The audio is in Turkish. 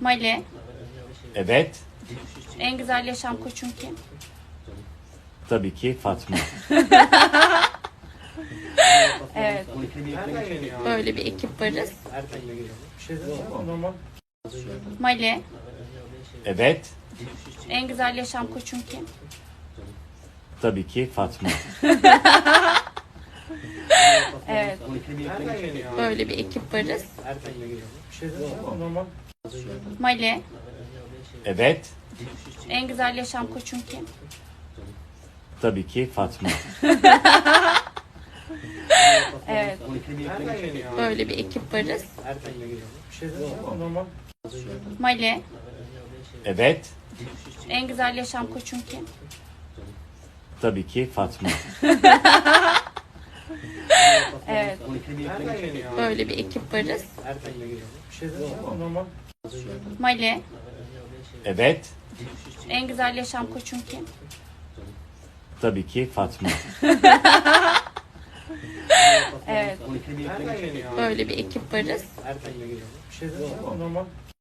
Mali. Evet, En güzel yaşam koçun kim? tabii ki Fatma. Evet. Böyle bir ekip varız. Mali. Evet, En güzel yaşam koçun kim? tabii ki Fatma. Evet. Böyle bir ekip varız. Mali. Evet, En güzel yaşam koçun kim? tabii ki Fatma. Evet. Böyle bir ekip varız. Mali. Evet, En güzel yaşam koçun kim? tabii ki Fatma. Evet. Böyle bir ekip varız. Mali. Evet, En güzel yaşam koçun kim? tabii ki Fatma. Evet. Böyle bir ekip varız.